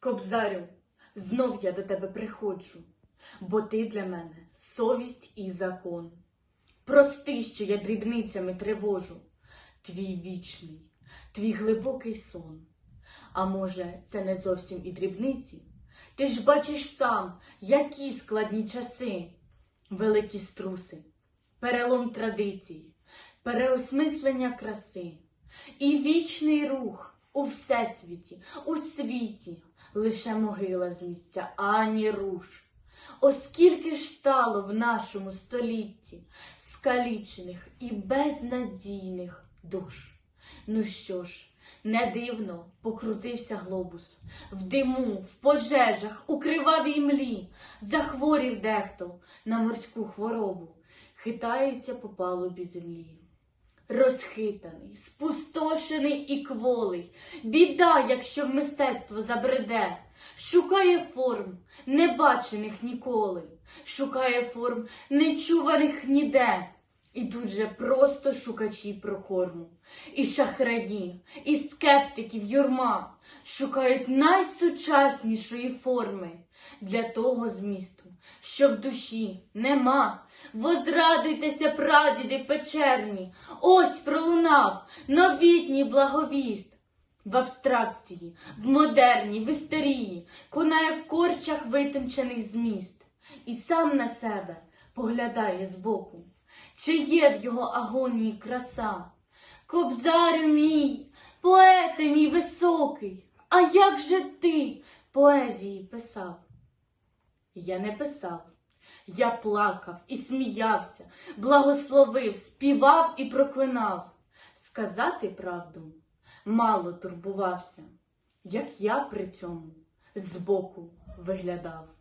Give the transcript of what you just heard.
Кобзарю, знов я до тебе приходжу, бо ти для мене совість і закон. Прости, що я дрібницями тривожу, твій вічний, твій глибокий сон. А може, це не зовсім і дрібниці? Ти ж бачиш сам, які складні часи, великі струси, перелом традицій, переосмислення краси і вічний рух у всесвіті, у світі, лише могила з місця, ані руш. Оскільки ж стало в нашому столітті скалічених і безнадійних душ. Ну що ж, не дивно покрутився глобус. В диму, в пожежах, у кривавій млі захворів дехто на морську хворобу, хитається по палубі землі. Розхитаний, спустошений і кволий, біда, якщо в мистецтво забреде, шукає форм, небачених ніколи, шукає форм, нечуваних ніде. Ідуть же просто шукачі прокорму, і шахраї, і скептиків юрма шукають найсучаснішої форми для того змісту, що в душі нема. Возрадуйтеся, прадіди печерні, ось пролунав новітній благовіст. В абстракції, в модерній, в істерії конає в корчах витончений зміст, і сам на себе поглядає збоку. Чи є в його агонії краса? Кобзарю мій, поете мій високий, а як же ти поезії писав? Я не писав, я плакав і сміявся, благословив, співав і проклинав. Сказати правду мало турбувався, як я при цьому збоку виглядав.